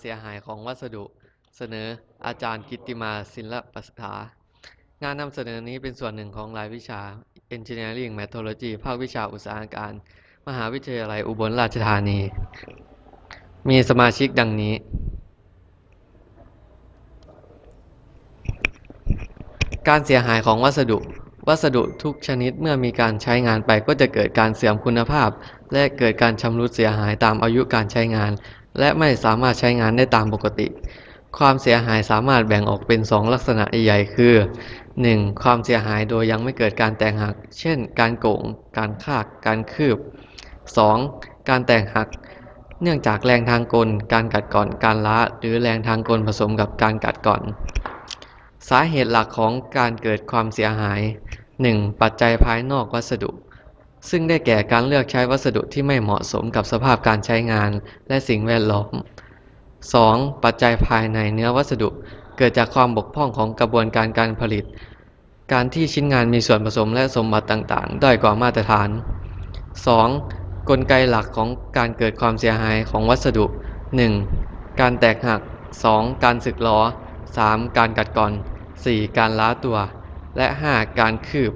เสียหายของวัสดุ เสนออาจารย์กิตติมาศิลปสถางานนำเสนอนี้เป็นส่วนหนึ่งของรายวิชา Engineering Methodology ภาควิชาอุตสาหการ มหาวิทยาลัยอุบลราชธานี มีสมาชิกดังนี้ การเสียหายของวัสดุ วัสดุทุกชนิดเมื่อมีการใช้งานไปก็จะเกิดการเสื่อมคุณภาพ และเกิดการชำรุดเสียหายตามอายุการใช้งาน และไม่สามารถใช้งานได้ตามปกติ ความเสียหายสามารถแบ่งออกเป็น 2 ลักษณะใหญ่ๆคือ 1. ความเสียหายโดยยังไม่เกิดการแตกหัก เช่น การโก่งการคากการคืบ 2. การแตกหัก เนื่องจากแรงทางกล การกัดก่อน การล้า หรือแรงทางกลผสมกับการกัดก่อน สาเหตุหลักของการเกิดความเสียหาย 1. ปัจจัยภายนอกวัสดุ ซึ่งได้แก่การเลือกใช้วัสดุที่ไม่เหมาะสมกับสภาพการใช้งานและสิ่งแวดล้อม 2. ปัจจัยภายในเนื้อวัสดุเกิดจากความบกพร่องของกระบวนการการผลิต การที่ชิ้นงานมีส่วนผสมและสมบัติต่างๆ ด้อยกว่ามาตรฐาน 2. กลไกหลักของการเกิดความเสียหายของวัสดุ 1. การแตกหัก 2. การสึกหรอ 3. การกัดกร่อน 4. การล้าตัว และ 5. การคืบ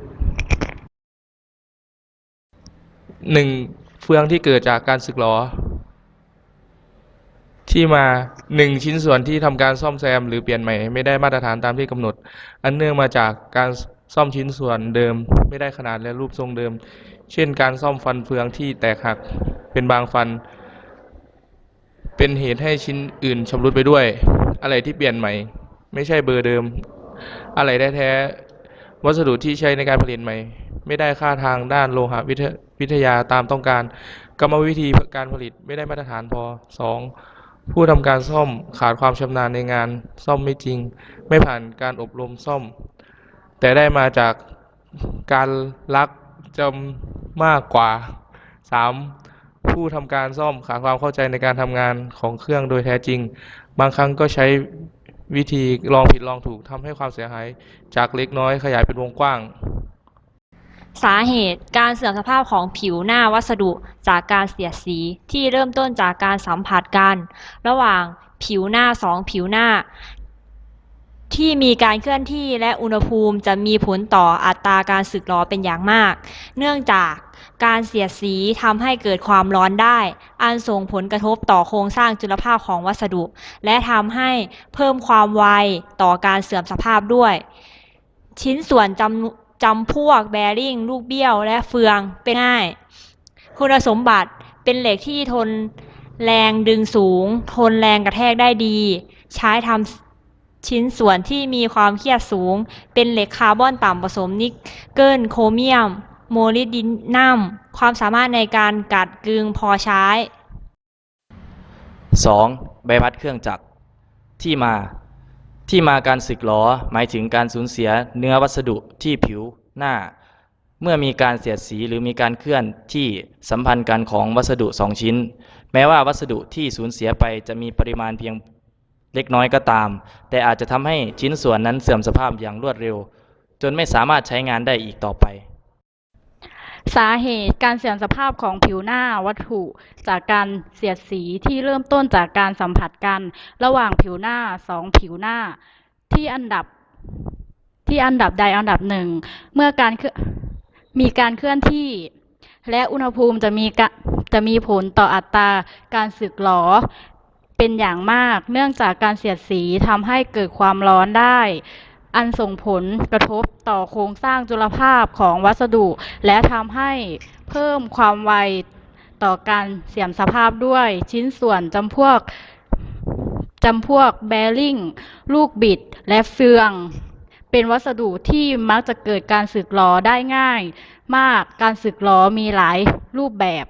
หนึ่งเฟืองที่เกิดจากการสึกหรอ ที่มาหนึ่งชิ้นส่วนที่ทำการซ่อมแซมหรือเปลี่ยนใหม่ไม่ได้มาตรฐานตามที่กำหนด อันเนื่องมาจากการซ่อมชิ้นส่วนเดิมไม่ได้ขนาดและรูปทรงเดิม เช่น การซ่อมฟันเฟืองที่แตกหักเป็นบางฟัน เป็นเหตุให้ชิ้นอื่นชำรุดไปด้วย อะไรที่เปลี่ยนใหม่ ไม่ใช่เบอร์เดิม อะไรแท้ๆวัสดุที่ใช้ในการผลิตใหม่ ไม่ได้ค่าทางด้านโลหะวิทย วิทยาตามต้องการ กรรมวิธีการผลิตไม่ได้มาตรฐานพอ 2. ผู้ทำการซ่อมขาดความชำนาญในงาน ซ่อมไม่จริง ไม่ผ่านการอบรมซ่อม แต่ได้มาจากการลักจำมากกว่า 3. ผู้ทำการซ่อมขาดความเข้าใจในการทำงานของเครื่องโดยแท้จริง บางครั้งก็ใช้วิธีลองผิดลองถูกทำให้ความเสียหาย จากเล็กน้อยขยายเป็นวงกว้าง สาเหตุการเสื่อมสภาพของผิวหน้าวัสดุจากการเสียดสีที่เริ่มต้นจากการสัมผัสกัน ระหว่างผิวหน้าสองผิวหน้า ที่มีการเคลื่อนที่และอุณหภูมิจะมีผลต่ออัตราการสึกหรอเป็นอย่างมาก เนื่องจากการเสียดสีทำให้เกิดความร้อนได้ อันส่งผลกระทบต่อโครงสร้างจุลภาคของวัสดุ และทำให้เพิ่มความไวต่อการเสื่อมสภาพด้วย ชิ้นส่วนจำ จำพวกแบริ่งลูกเบี้ยวและเฟืองเป็นง่าย คุณสมบัติเป็นเหล็กที่ทนแรงดึงสูง ทนแรงกระแทกได้ดี ใช้ทำชิ้นส่วนที่มีความเครียดสูง เป็นเหล็กคาร์บอนต่ำผสมนิกเกิลโครเมียม โมลิดินัม ความสามารถในการกัดกึงพอใช้ 2. ใบพัดเครื่องจักรที่มา ที่มาการสึกหรอหมายถึงการสูญเสียเนื้อวัสดุที่ผิวหน้า เมื่อมีการเสียดสีหรือมีการเคลื่อนที่สัมพันธ์กันของวัสดุสองชิ้น แม้ว่าวัสดุที่สูญเสียไปจะมีปริมาณเพียงเล็กน้อยก็ตาม แต่อาจจะทำให้ชิ้นส่วนนั้นเสื่อมสภาพอย่างรวดเร็ว จนไม่สามารถใช้งานได้อีกต่อไป สาเหตุการเสื่อมสภาพของผิวหน้าวัตถุจากการเสียดสีที่เริ่มต้นจากการสัมผัสกัน ระหว่างผิวหน้าสองผิวหน้า ที่อันดับที่อันดับใดอันดับหนึ่ง เมื่อการมีการเคลื่อนที่ และอุณหภูมิจะมีจะมีผลต่ออัตราการสึกหรอเป็นอย่างมาก เนื่องจากการเสียดสีทำให้เกิดความร้อนได้ อันส่งผลกระทบต่อโครงสร้างจุลภาพของวัสดุ และทำให้เพิ่มความไวต่อการเสื่อมสภาพด้วยชิ้นส่วนจำพวกจำพวกแบริ่งลูกบิด และเฟือง เป็นวัสดุที่มักจะเกิดการสึกหรอได้ง่าย มากการสึกหรอมีหลายรูปแบบ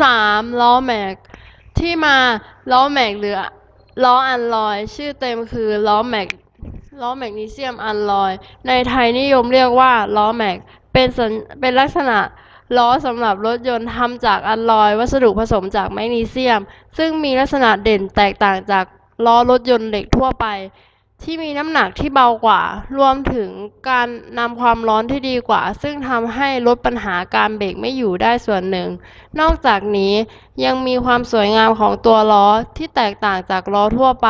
สามล้อแม็ก ที่มาล้อแม็กหรือ ล้ออัลลอย ชื่อเต็มคือล้อแม็กล้อแมกนีเซียมอัลลอย ในไทยนิยมเรียกว่าล้อแม็กเป็นเป็นลักษณะล้อสำหรับรถยนต์ทำจากอัลลอย วัสดุผสมจากแมกนีเซียม ซึ่งมีลักษณะเด่นแตกต่างจากล้อรถยนต์เหล็กทั่วไป ที่มีน้ำหนักที่เบากว่า รวมถึงการนำความร้อนที่ดีกว่า ซึ่งทำให้ลดปัญหาการเบรกไม่อยู่ได้ส่วนหนึ่ง นอกจากนี้ยังมีความสวยงามของตัวล้อที่แตกต่างจากล้อทั่วไป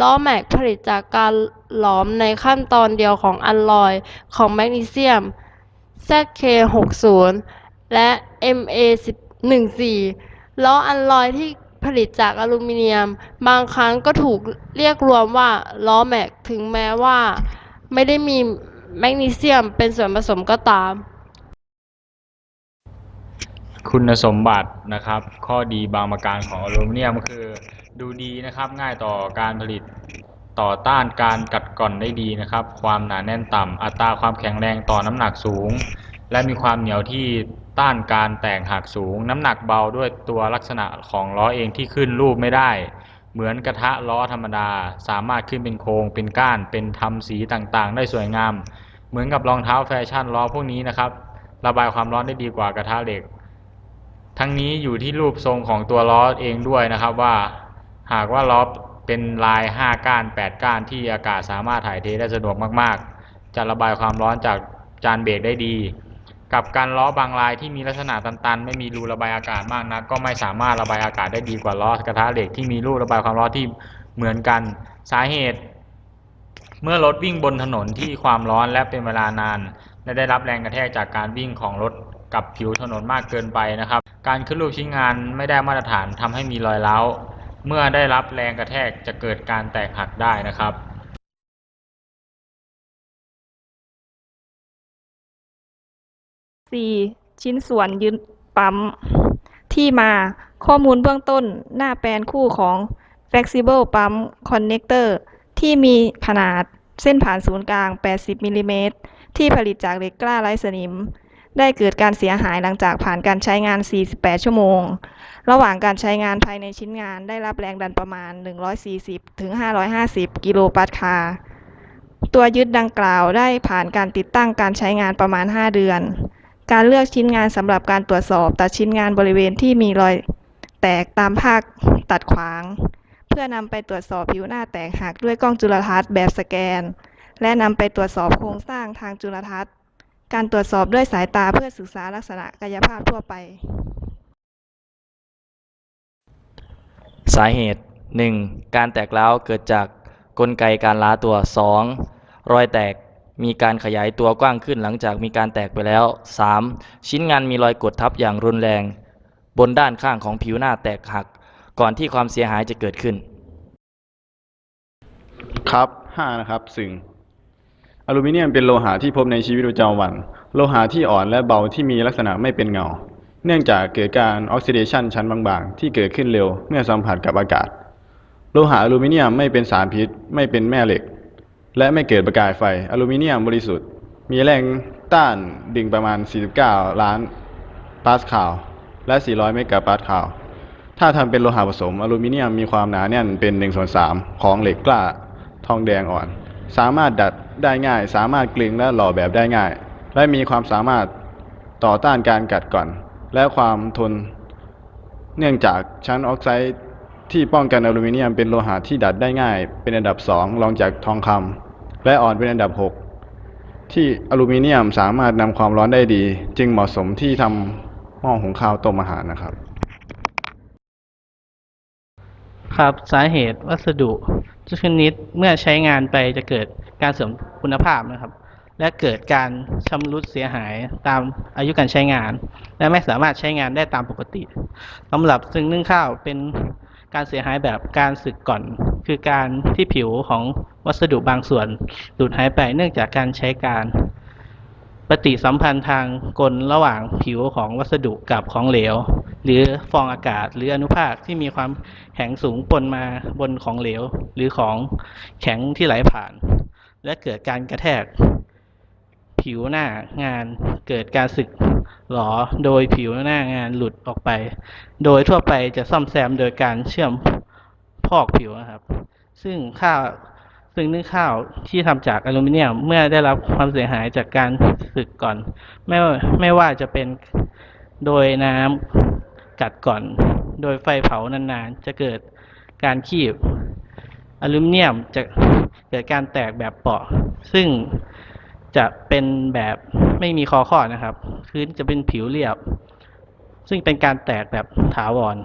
ล้อแม็กผลิตจากการหลอมในขั้นตอนเดียวของอัลลอยของแมกนีเซียม ZK60 และ MA14 ล้ออัลลอยที่ ผลิตจากอลูมิเนียม บางครั้งก็ถูกเรียกรวมว่าล้อแม็ก ถึงแม้ว่าไม่ได้มีแมกนีเซียมเป็นส่วนผสมก็ตาม คุณสมบัตินะครับ ข้อดีบางประการของอลูมิเนียมก็คือ ดูดีนะครับง่ายต่อการผลิตต่อต้านการกัดกร่อนได้ดีนะครับ ความหนาแน่นต่ำอัตราความแข็งแรงต่อน้ำหนักสูง และมีความเหนียวที่ ต้านการแตกหักสูง น้ำหนักเบาด้วยตัวลักษณะของล้อเองที่ขึ้นรูปไม่ได้ เหมือนกระทะล้อธรรมดา สามารถขึ้นเป็นโครงเป็นก้าน เป็นทำสีต่างๆ ได้สวยงาม เหมือนกับรองเท้าแฟชั่นล้อพวกนี้นะครับ ระบายความร้อนได้ดีกว่ากระทะเหล็ก ทั้งนี้อยู่ที่รูปทรงของตัวล้อเองด้วยนะครับว่า หากว่าล้อเป็นลาย 5 ก้าน 8 ก้านที่อากาศสามารถถ่ายเทได้สะดวกมากๆ จะระบายความร้อนจากจานเบรกได้ดี กับการล้อบางลายที่มีลักษณะตันๆ ไม่มีรูระบายอากาศมากนักก็ไม่สามารถระบายอากาศได้ดีกว่าล้อกระทะเหล็กที่มีรูระบายความร้อนที่เหมือนกันสาเหตุ เมื่อรถวิ่งบนถนนที่ความร้อนและเป็นเวลานาน และได้รับแรงกระแทกจากการวิ่งของรถกับผิวถนนมากเกินไปนะครับ การขึ้นรูปชิ้นงานไม่ได้มาตรฐานทำให้มีรอยร้า เมื่อได้รับแรงกระแทกจะเกิดการแตกหักได้นะครับ 4. ชิ้นส่วนยึดปั๊ม ที่มาข้อมูลเบื้องต้นหน้าแปลนคู่ของ Flexible Pump Connector ที่มีขนาดเส้นผ่านศูนย์กลาง 80 มิลลิเมตร ที่ผลิตจากเหล็กกล้าไร้สนิม ได้เกิดการเสียหายหลังจากผ่านการใช้งาน 48 ชั่วโมง ระหว่างการใช้งานภายในชิ้นงานได้รับแรงดันประมาณ 140 ถึง 550 กิโลปาสคาตัวยึดดังกล่าวได้ผ่านการติดตั้งการใช้งานประมาณ 5 เดือน การเลือกชิ้นงานสำหรับการตรวจสอบตัดชิ้นงานบริเวณที่มีรอยแตกตามภาคตัดขวาง เพื่อนำไปตรวจสอบผิวหน้าแตกหักด้วยกล้องจุลทรรศน์แบบสแกน และนำไปตรวจสอบโครงสร้างทางจุลทรรศน์ การตรวจสอบด้วยสายตาเพื่อศึกษาลักษณะกายภาพทั่วไป สาเหตุ 1. การแตกร้าวเกิดจากกลไกการล้าตัว 2. รอยแตก มีการขยายตัวกว้างขึ้นหลังจากมีการแตกไปแล้ว 3. ชิ้นงานมีรอยกดทับอย่างรุนแรง บนด้านข้างของผิวหน้าแตกหัก ก่อนที่ความเสียหายจะเกิดขึ้น ครับห้านะครับซึ่งอลูมิเนียมเป็นโลหะที่พบในชีวิตประจำวัน โลหะที่อ่อนและเบาที่มีลักษณะไม่เป็นเงา เนื่องจากเกิดการออกซิเดชันชั้นบางๆ ที่เกิดขึ้นเร็วเมื่อสัมผัสกับอากาศ โลหะอลูมิเนียมไม่เป็นสารพิษ ไม่เป็นแม่เหล็ก และไม่เกิดประกายไฟ อลูมิเนียมบริสุทธิ์ มีแรงต้านดึงประมาณ 49 ล้านปาสคาล และ 400 เมกะปาสคาล ถ้าทำเป็นโลหะผสม อลูมิเนียมมีความหนาแน่นเป็น1ส่วน3ของเหล็กกล้าทองแดงอ่อน สามารถดัดได้ง่าย สามารถกลึงและหล่อแบบได้ง่าย และมีความสามารถต่อต้านการกัดกร่อน และความทน เนื่องจากชั้นออกไซด์ ที่ป้องกันอลูมิเนียมเป็นโลหะที่ดัดได้ง่าย เป็นอันดับ 2 รองจากทองคำและอ่อนเป็นอันดับ 6 ที่อลูมิเนียมสามารถนำความร้อนได้ดี จึงเหมาะสมที่ทำหม้อหุงข้าวต้มอาหารนะครับ ครับสาเหตุวัสดุทุกชนิดเมื่อใช้งานไปจะเกิดการเสื่อมคุณภาพนะครับ และเกิดการชำรุดเสียหายตามอายุการใช้งาน และไม่สามารถใช้งานได้ตามปกติสำหรับซึ่งนึ่งข้าวเป็น การเสียหายแบบการสึกก่อน คือการที่ผิวของวัสดุบางส่วนหลุดหายไปเนื่องจากการใช้การปฏิสัมพันธ์ทางกลระหว่างผิวของวัสดุกับของเหลว หรือฟองอากาศ หรืออนุภาคที่มีความแข็งสูงปนมาบนของเหลว หรือของแข็งที่ไหลผ่าน และเกิดการกระแทก ผิวหน้างานเกิดการสึกหรอโดยผิวหน้างานหลุดออกไป โดยทั่วไปจะซ่อมแซมโดยการเชื่อมพอกผิวนะครับ ซึ่งข้าวซึ่งนึ่งข้าวที่ทำจากอลูมิเนียมเมื่อได้รับความเสียหายจากการสึกก่อน ไม่ไม่ว่าจะเป็นโดยน้ำกัดก่อน โดยไฟเผานานๆ จะเกิดการคีบอลูมิเนียมจะเกิดการแตกแบบเปราะ ซึ่ง จะเป็นแบบไม่มีคอข้อนะครับ พื้นจะเป็นผิวเรียบ ซึ่งเป็นการแตกแบบถาวร